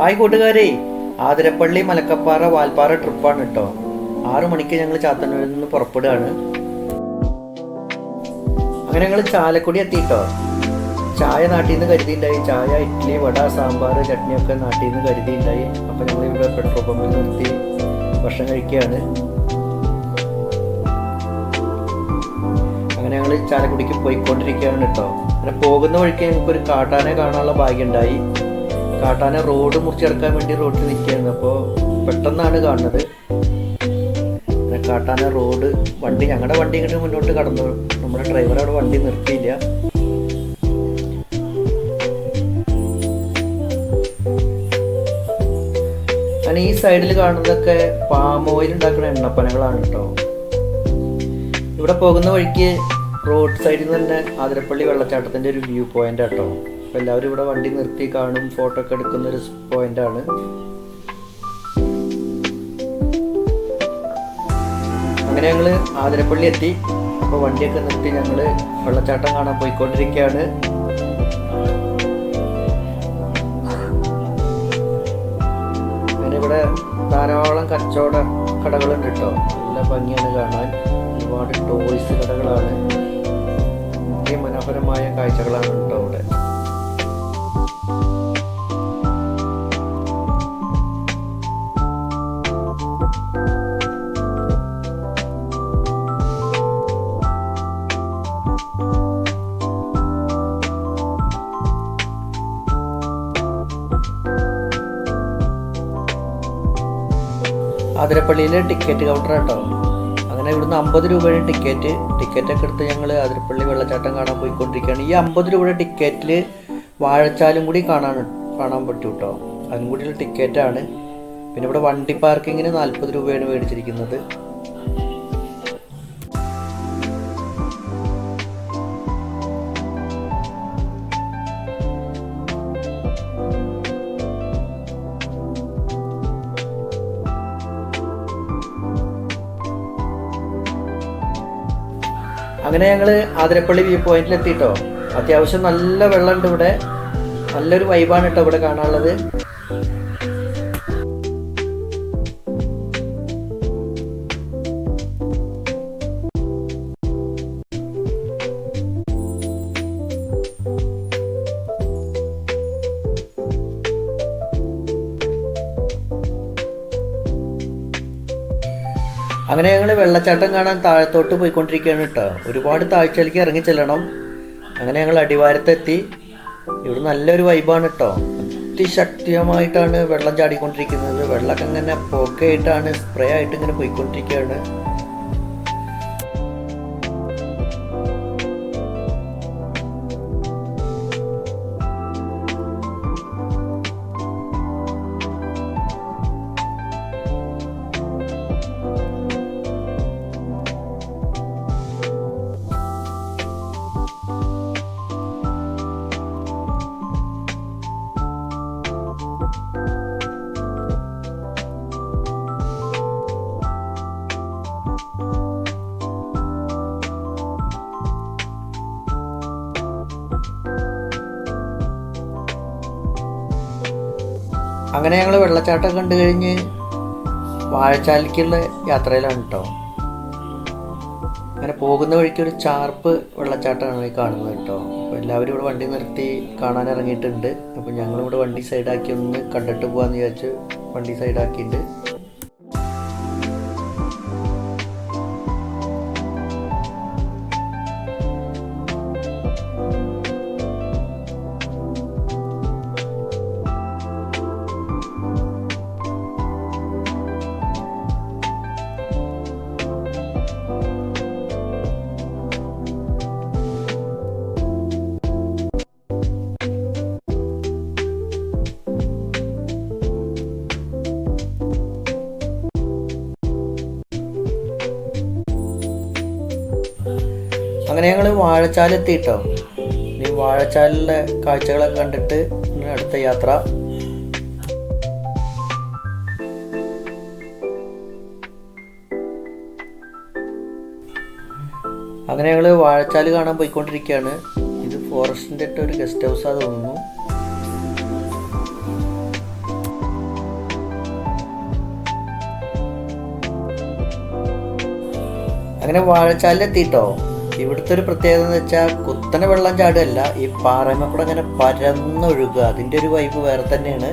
Hi കൂട്ടുകാരെ. ആതിരപ്പള്ളി മലക്കപ്പാറ വാൽപ്പാറ ട്രിപ്പാണ് കേട്ടോ ആറു മണിക്ക് ഞങ്ങൾ ചാത്തന്നൂരിൽ നിന്ന് പുറപ്പെടുകയാണ്. അങ്ങനെ ഞങ്ങൾ ചാലക്കുടി എത്തിയിട്ടോ ചായ നാട്ടിൽ നിന്ന് കരുതിയിട്ടുണ്ടായി ചായ ഇഡ്ഡലി വട സാമ്പാർ ചട്നിയൊക്കെ നാട്ടിൽ നിന്ന് കരുതിയിട്ടുണ്ടായി അപ്പം ഞങ്ങൾ ഇവിടെ പെട്രോൾ പമ്പിൽ നിർത്തി ഭക്ഷണം കഴിക്കുകയാണ്. അങ്ങനെ ഞങ്ങൾ ചാലക്കുടിക്ക് പോയിക്കൊണ്ടിരിക്കുകയാണ് കേട്ടോ അങ്ങനെ പോകുന്ന വഴിക്ക് ഞങ്ങൾക്ക് ഒരു കാട്ടാനെ കാണാനുള്ള ഭാഗ്യം ഉണ്ടായി കാട്ടാന റോഡ് മുറിച്ചെടുക്കാൻ വേണ്ടി റോഡിൽ നിൽക്കുകയായിരുന്നു. അപ്പോൾ പെട്ടെന്നാണ് കാണുന്നത്. കാട്ടാന റോഡ് വണ്ടി ഞങ്ങളുടെ വണ്ടി ഇങ്ങോട്ട് മുന്നോട്ട് കടന്നു. നമ്മുടെ ഡ്രൈവർ അവിടെ വണ്ടി നിർത്തിയില്ല. അങ്ങനെ ഈ സൈഡിൽ കാണുന്നതൊക്കെ പാം ഓയിൽ ഉണ്ടാക്കുന്ന എണ്ണപ്പനകളാണ് കേട്ടോ ഇവിടെ പോകുന്ന വഴിക്ക് റോഡ് സൈഡിൽ നിന്ന് തന്നെ ആതിരപ്പള്ളി വെള്ളച്ചാട്ടത്തിന്റെ ഒരു വ്യൂ പോയിന്റ് ആട്ടോ അപ്പൊ എല്ലാവരും ഇവിടെ വണ്ടി നിർത്തി കാണും ഫോട്ടോ ഒക്കെ എടുക്കുന്ന ഒരു പോയിന്റ് ആണ്. അങ്ങനെ ഞങ്ങൾ ആതിരപ്പള്ളി എത്തി. അപ്പൊ വണ്ടിയൊക്കെ നിർത്തി ഞങ്ങൾ വെള്ളച്ചാട്ടം കാണാൻ പോയിക്കൊണ്ടിരിക്കുകയാണ്. ഇവിടെ ധാരാളം കച്ചവട കടകളുണ്ട് കേട്ടോ. നല്ല ഭംഗിയാണ് കാണാൻ. ഒരുപാട് ടോയ്സ് കടകളാണ്. മനോഹരമായ കാഴ്ചകളാണ് കേട്ടോ ഇവിടെ. ആതിരപ്പള്ളിയിലെ ടിക്കറ്റ് കൗണ്ടർ കേട്ടോ അങ്ങനെ ഇവിടുന്ന് അമ്പത് രൂപയുടെ ടിക്കറ്റ് ടിക്കറ്റൊക്കെ എടുത്ത് ഞങ്ങൾ ആതിരപ്പള്ളി വെള്ളച്ചാട്ടം കാണാൻ പോയിക്കൊണ്ടിരിക്കുകയാണ്. ഈ അമ്പത് രൂപയുടെ ടിക്കറ്റിൽ വാഴച്ചാലും കൂടി കാണാൻ കാണാൻ പറ്റും കേട്ടോ അതിനും കൂടിയുള്ള ടിക്കറ്റാണ്. പിന്നെ ഇവിടെ വണ്ടി പാർക്കിങ്ങിന് നാൽപ്പത് രൂപയാണ് മേടിച്ചിരിക്കുന്നത്. അങ്ങനെ ഞങ്ങൾ ആതിരപ്പള്ളി വ്യൂ പോയിന്റിൽ എത്തിട്ടോ അത്യാവശ്യം നല്ല വെള്ളമുണ്ട് ഇവിടെ. നല്ലൊരു വൈബാണ് കേട്ടോ ഇവിടെ കാണാനുള്ളത്. അങ്ങനെ ഞങ്ങൾ വെള്ളച്ചാട്ടം കാണാൻ താഴത്തോട്ട് പോയിക്കൊണ്ടിരിക്കുകയാണ് കേട്ടോ ഒരുപാട് താഴ്ചയിലേക്ക് ഇറങ്ങി ചെല്ലണം. അങ്ങനെ ഞങ്ങൾ അടിവാരത്തെത്തി. ഇവിടെ നല്ലൊരു വൈബാണ് കേട്ടോ അതിശക്തിയമായിട്ടാണ് വെള്ളം ചാടിക്കൊണ്ടിരിക്കുന്നത്. വെള്ളമൊക്കെ ഇങ്ങനെ പൊക്കയായിട്ടാണ് സ്പ്രേ ആയിട്ട് ഇങ്ങനെ പോയിക്കൊണ്ടിരിക്കുകയാണ്. അങ്ങനെ ഞങ്ങൾ വെള്ളച്ചാട്ടം കണ്ടു കഴിഞ്ഞ് വാഴച്ചാലിക്കുള്ള യാത്രയിലാണ് കേട്ടോ അങ്ങനെ പോകുന്ന വഴിക്ക് ഒരു ചാർപ്പ് വെള്ളച്ചാട്ടമാണ് ഈ കാണുന്നത് കേട്ടോ അപ്പോൾ എല്ലാവരും ഇവിടെ വണ്ടി നിർത്തി കാണാൻ ഇറങ്ങിയിട്ടുണ്ട്. അപ്പോൾ ഞങ്ങളിവിടെ വണ്ടി സൈഡാക്കി ഒന്ന് കണ്ടിട്ട് പോകാമെന്ന് വിചാരിച്ച് വണ്ടി സൈഡാക്കിയിട്ട് അങ്ങനെ ഞങ്ങൾ വാഴച്ചാലെത്തിയിട്ടോ ഇനി വാഴച്ചാലിലെ കാഴ്ചകളൊക്കെ കണ്ടിട്ട് അടുത്ത യാത്ര. അങ്ങനെ ഞങ്ങൾ വാഴച്ചാൽ കാണാൻ പോയിക്കൊണ്ടിരിക്കുകയാണ് ഇത് ഫോറസ്റ്റിന്റെ ഒരു ഗസ്റ്റ് ഹൗസാണ് തോന്നുന്നു. അങ്ങനെ വാഴച്ചാലിലെത്തിയിട്ടോ ഇവിടുത്തെ ഒരു പ്രത്യേകത എന്ന് വെച്ചാൽ കുത്തനെ വെള്ളം ചാടുകയല്ല ഈ പാറമ കൂടെ അങ്ങനെ പരന്നൊഴുകുക. അതിന്റെ ഒരു വൈബ് വേറെ തന്നെയാണ്.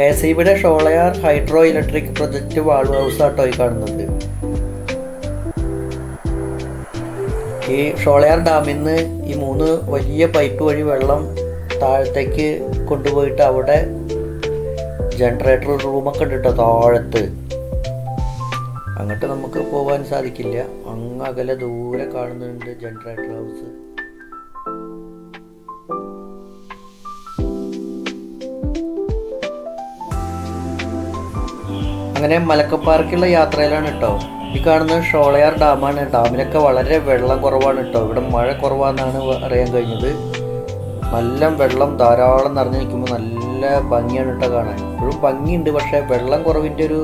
കെ എസ് ഇ ബിയുടെ Sholayar hydro electric project valve house ആട്ടോ ഈ കാണുന്നത്. ഈ ഷോളയാർ ഡാമിൽ നിന്ന് ഈ മൂന്ന് വലിയ പൈപ്പ് വഴി വെള്ളം താഴത്തേക്ക് കൊണ്ടുപോയിട്ട് അവിടെ ജനറേറ്റർ റൂമൊക്കെ ഉണ്ട് താഴത്ത്. അങ്ങോട്ട് നമുക്ക് പോകാൻ സാധിക്കില്ല. അങ്ങ് അകലെ ദൂരെ കാണുന്നുണ്ട് ജനറേറ്റർ ഹൗസ് അങ്ങനെ മലക്കപ്പാറയ്ക്കുള്ള യാത്രയിലാണ് കേട്ടോ ഈ കാണുന്ന ഷോളയാർ ഡാമാണ്. ഡാമിലൊക്കെ വളരെ വെള്ളം കുറവാണ് കേട്ടോ ഇവിടെ മഴ കുറവാണെന്നാണ് അറിയാൻ കഴിഞ്ഞത്. നല്ല വെള്ളം ധാരാളം നിറഞ്ഞു നിൽക്കുമ്പോൾ നല്ല ഭംഗിയാണ് കേട്ടോ കാണാൻ. ഇപ്പോഴും ഭംഗിയുണ്ട് പക്ഷേ വെള്ളം കുറവിന്റെ ഒരു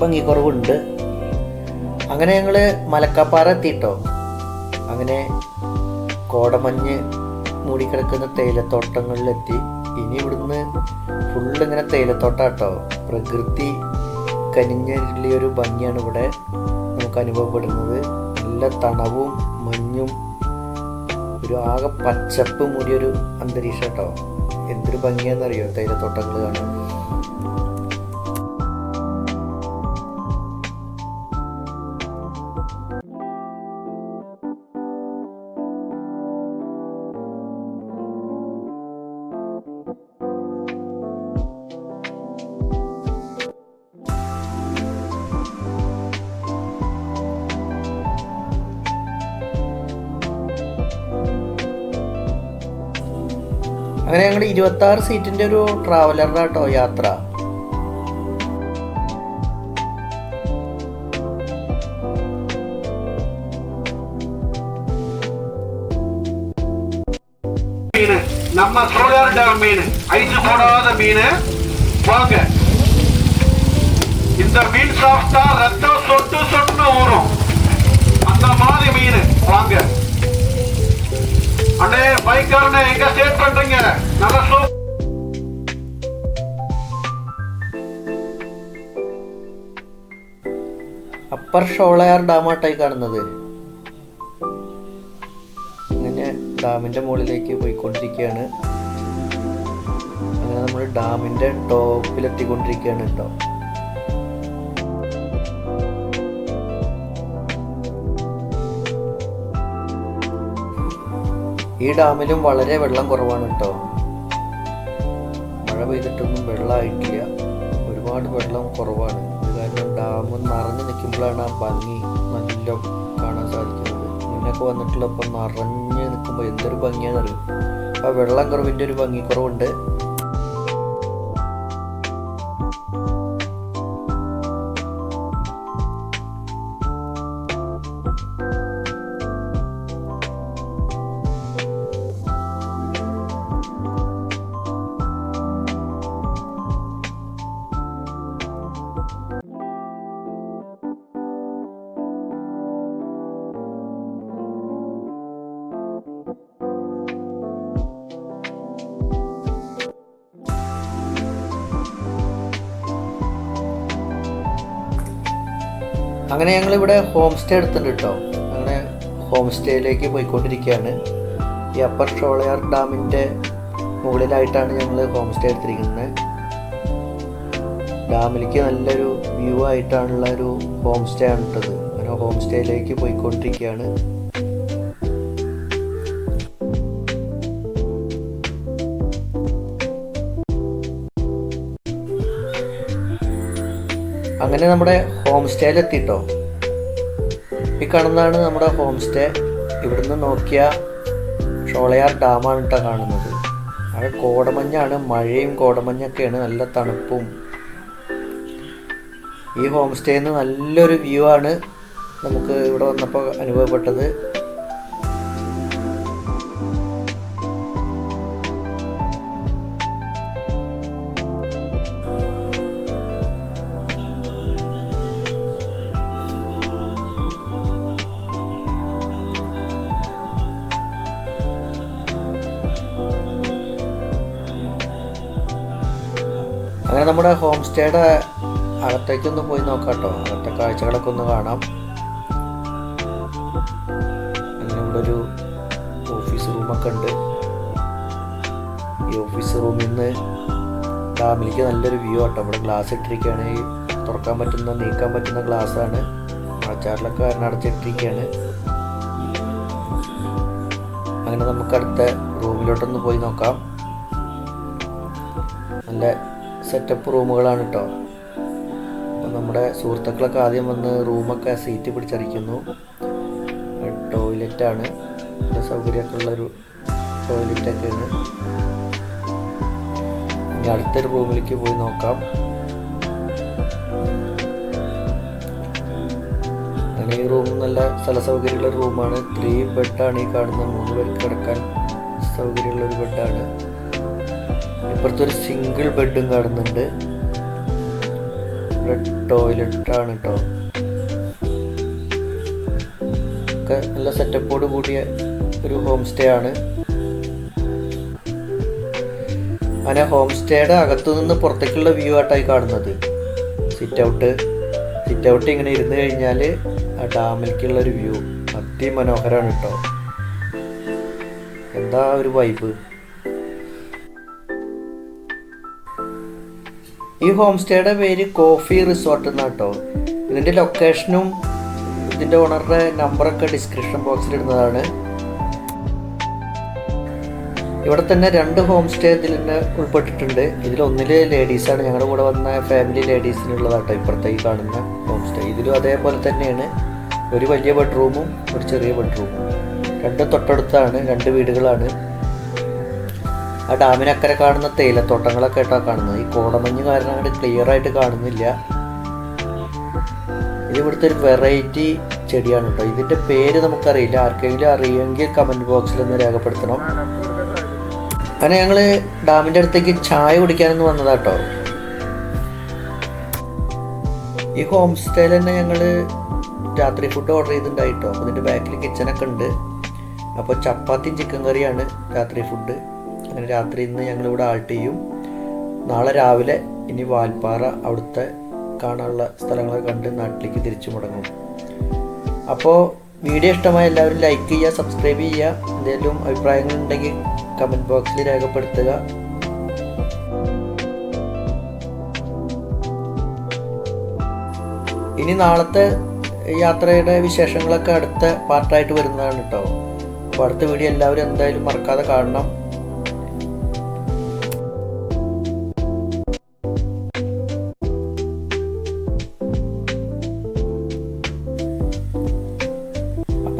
ഭംഗി കുറവുണ്ട് അങ്ങനെ ഞങ്ങൾ മലക്കപ്പാറ എത്തിയിട്ടോ അങ്ങനെ കോടമഞ്ഞ് മൂടിക്കിടക്കുന്ന തേയിലത്തോട്ടങ്ങളിലെത്തി. ഇനി ഇവിടുന്ന് ഫുള്ള് ഇങ്ങനെ തേയിലത്തോട്ടാട്ടോ പ്രകൃതി കനിഞ്ഞൊരു ഭംഗിയാണ് ഇവിടെ നമുക്ക് അനുഭവപ്പെടുന്നത്. നല്ല തണവും മഞ്ഞും. ഒരു ആകെ പച്ചപ്പ് മൂടിയൊരു അന്തരീക്ഷം കേട്ടോ. എന്തൊരു ഭംഗിയാണെന്നറിയോ? തേയിലത്തോട്ടങ്ങൾ കാണാൻ. അങ്ങനെ ഞങ്ങൾ ഇരുപത്തി ആറ് സീറ്റിന്റെ ഒരു ട്രാവലറിന്റെ കേട്ടോ യാത്ര மீன் நம்ம சோழர் டேம் மீன் ஐஸ் போடாத மீன் வாங்க இந்த மீன் சாப்பிட்டா ரத்தம் சொட்டு சொட்டு ஊறும் அந்த மாதிரி மீன் வாங்க அண்ணே பைக்காரனே எங்க சேட் பண்றீங்க நல்ல சூப் അപ്പർ ഷോളയാർ ഡാമാട്ടായി കാണുന്നത് അങ്ങനെ ഡാമിന്റെ മുകളിലേക്ക് പോയിക്കൊണ്ടിരിക്കുകയാണ് അങ്ങനെ നമ്മൾ ഡാമിന്റെ ടോപ്പിലെത്തിക്കൊണ്ടിരിക്കുകയാണ് കേട്ടോ ഈ ഡാമിലും വളരെ വെള്ളം കുറവാണ് കേട്ടോ. മഴ പെയ്തിട്ടൊന്നും വെള്ളമായിട്ടില്ല ഒരുപാട് വെള്ളം കുറവാണ്. ഇത് കാരണം ഡാം നിറഞ്ഞു നിൽക്കുമ്പോഴാണ് ആ ഭംഗി നല്ല കാണാൻ സാധിക്കുന്നത്. മുന്നൊക്കെ വന്നിട്ടുള്ളപ്പോൾ നിറഞ്ഞ് നിൽക്കുമ്പോൾ എന്തൊരു ഭംഗിയാണെന്നറിയും? ആ വെള്ളം കുറവിന്റെ ഒരു ഭംഗി അങ്ങനെ ഞങ്ങളിവിടെ ഹോം സ്റ്റേ എടുത്തിട്ടുണ്ട് കേട്ടോ. അങ്ങനെ ഹോം സ്റ്റേയിലേക്ക് പോയിക്കൊണ്ടിരിക്കുകയാണ്. ഈ അപ്പർ ഷോളയാർ ഡാമിന്റെ മുകളിലായിട്ടാണ് ഞങ്ങൾ ഹോം സ്റ്റേ എടുത്തിരിക്കുന്നത്. ഡാമിലേക്ക് നല്ലൊരു വ്യൂ ആയിട്ടാണുള്ള ഒരു ഹോം സ്റ്റേ ആണ് ഇട്ടത് അങ്ങനെ ഹോം സ്റ്റേയിലേക്ക് പോയിക്കൊണ്ടിരിക്കുകയാണ്. അങ്ങനെ നമ്മുടെ ഹോം സ്റ്റേയിൽ എത്തിയിട്ടോ ഈ കാണുന്നതാണ് നമ്മുടെ ഹോം സ്റ്റേ ഇവിടുന്ന് നോക്കിയ ഷോളയാർ ഡാമാണ് കേട്ടോ കാണുന്നത്. അവിടെ കോടമഞ്ഞാണ് മഴയും കോടമഞ്ഞൊക്കെയാണ് നല്ല തണുപ്പും. ഈ ഹോം സ്റ്റേയിൽ നിന്ന് നല്ലൊരു വ്യൂ ആണ് നമുക്ക് ഇവിടെ വന്നപ്പോൾ അനുഭവപ്പെട്ടത്. നമ്മുടെ ഹോം സ്റ്റേയുടെ അകത്തേക്കൊന്ന് പോയി നോക്കാം കേട്ടോ അകത്തെ കാഴ്ചകളൊക്കെ ഒന്ന് കാണാം. അങ്ങനെ ഒരു ഓഫീസ് റൂമൊക്കെ ഉണ്ട്. ഈ ഓഫീസ് റൂമിൽ നിന്ന് ഡാമിലേക്ക് നല്ലൊരു വ്യൂ ആട്ടോ. ഇവിടെ ഗ്ലാസ് ഇട്ടിരിക്കുകയാണ്. തുറക്കാൻ പറ്റുന്ന നീക്കാൻ പറ്റുന്ന ഗ്ലാസ് ആണ്. മഴച്ചാറിലൊക്കെ കാരണം അടച്ചിട്ടിരിക്കുകയാണ്. അങ്ങനെ നമുക്ക് അടുത്ത റൂമിലോട്ടൊന്ന് പോയി നോക്കാം. നല്ല സെറ്റപ്പ് റൂമുകളാണ് കേട്ടോ അപ്പോൾ നമ്മുടെ സുഹൃത്തുക്കളൊക്കെ ആദ്യം വന്ന് റൂമൊക്കെ സീറ്റ് പിടിച്ചറിയിക്കുന്നു ടോയ്ലറ്റാണ് സൗകര്യമൊക്കെ ഉള്ളൊരു ടോയ്ലറ്റൊക്കെയാണ് ഇനി അടുത്തൊരു റൂമിലേക്ക് പോയി നോക്കാം. അങ്ങനെ ഈ റൂം നല്ല സ്ഥല സൗകര്യമുള്ള റൂമാണ് ത്രീ ബെഡാണ് ഈ കാണുന്നത്. മൂന്ന് പേർക്ക് കിടക്കാൻ സൗകര്യമുള്ള ഒരു ബെഡാണ് ഇപ്പുറത്തൊരു സിംഗിൾ ബെഡും കാണുന്നുണ്ട് ഇവിടെ ടോയ്ലറ്റ് ആണ് കേട്ടോ ഒക്കെ നല്ല സെറ്റപ്പോട് കൂടിയ ഒരു ഹോം സ്റ്റേ ആണ്. അങ്ങനെ ഹോം സ്റ്റേയുടെ അകത്തു നിന്ന് പുറത്തേക്കുള്ള വ്യൂ ആയിട്ടായി കാണുന്നത്. സിറ്റ് ഔട്ട് സിറ്റ് ഔട്ട് ഇങ്ങനെ ഇരുന്ന് കഴിഞ്ഞാൽ ആ ഡാമിലേക്കുള്ള ഒരു വ്യൂ അതിമനോഹരമാണ് കേട്ടോ എന്താ ഒരു വൈബ് ഈ ഹോം സ്റ്റേയുടെ പേര് കോഫി റിസോർട്ട് എന്നാണ് കേട്ടോ ഇതിന്റെ ലൊക്കേഷനും ഇതിന്റെ ഓണറുടെ നമ്പറൊക്കെ ഡിസ്ക്രിപ്ഷൻ ബോക്സിൽ ഇടുന്നതാണ്. ഇവിടെ തന്നെ രണ്ട് ഹോം സ്റ്റേ ഇതിൽ തന്നെ ഉൾപ്പെട്ടിട്ടുണ്ട്. ഇതിലൊന്നിൽ ലേഡീസാണ് ഞങ്ങളുടെ കൂടെ വന്ന ഫാമിലി ലേഡീസിനുള്ളതാട്ടോ ഇപ്പുറത്തെ ഈ കാണുന്ന ഹോം സ്റ്റേ ഇതിലും അതേപോലെ തന്നെയാണ്. ഒരു വലിയ ബെഡ്റൂമും ഒരു ചെറിയ ബെഡ്റൂമും രണ്ട് തൊട്ടടുത്താണ്. രണ്ട് വീടുകളാണ്. ആ ഡാമിനക്കരെ കാണുന്ന തേയിലത്തോട്ടങ്ങളൊക്കെ ആയിട്ടാ കാണുന്നത്. ഈ കോടമഞ്ഞ് കാരണം അങ്ങോട്ട് ക്ലിയർ ആയിട്ട് കാണുന്നില്ല. ഇത് ഇവിടുത്തെ ഒരു വെറൈറ്റി ചെടിയാണ് കേട്ടോ. ഇതിന്റെ പേര് നമുക്കറിയില്ല. ആർക്കെങ്കിലും അറിയുമെങ്കിൽ കമന്റ് ബോക്സിൽ ഒന്ന് രേഖപ്പെടുത്തണം. അങ്ങനെ ഞങ്ങൾ ഡാമിന്റെ അടുത്തേക്ക് ചായ കുടിക്കാനൊന്ന് വന്നതാട്ടോ ഈ ഹോം സ്റ്റേയിൽ തന്നെ ഞങ്ങൾ രാത്രി ഫുഡ് ഓർഡർ ചെയ്തിട്ടുണ്ടായിട്ടോ അപ്പോൾ ഇതിന്റെ ബാക്കിൽ കിച്ചനൊക്കെ ഉണ്ട്. അപ്പോൾ ചപ്പാത്തിയും ചിക്കൻ കറിയാണ് രാത്രി ഫുഡ് അങ്ങനെ രാത്രി ഇന്ന് ഞങ്ങളിവിടെ ആൾട്ട് ചെയ്യും. നാളെ രാവിലെ ഇനി വാൽപ്പാറ അവിടുത്തെ കാണാനുള്ള സ്ഥലങ്ങളൊക്കെ കണ്ട് നാട്ടിലേക്ക് തിരിച്ചു മുടങ്ങും. അപ്പോൾ വീഡിയോ ഇഷ്ടമായ എല്ലാവരും ലൈക്ക് ചെയ്യുക സബ്സ്ക്രൈബ് ചെയ്യുക എന്തെങ്കിലും അഭിപ്രായങ്ങൾ ഉണ്ടെങ്കിൽ കമന്റ് ബോക്സിൽ രേഖപ്പെടുത്തുക. ഇനി നാളത്തെ യാത്രയുടെ വിശേഷങ്ങളൊക്കെ അടുത്ത പാർട്ടായിട്ട് വരുന്നതാണ് കേട്ടോ അപ്പോൾ അടുത്ത വീഡിയോ എല്ലാവരും എന്തായാലും മറക്കാതെ കാണണം.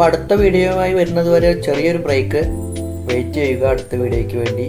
അപ്പോൾ അടുത്ത വീഡിയോയുമായി വരുന്നത് വരെ ചെറിയൊരു ബ്രേക്ക് വെയിറ്റ് ചെയ്യുക അടുത്ത വീഡിയോയ്ക്ക് വേണ്ടി.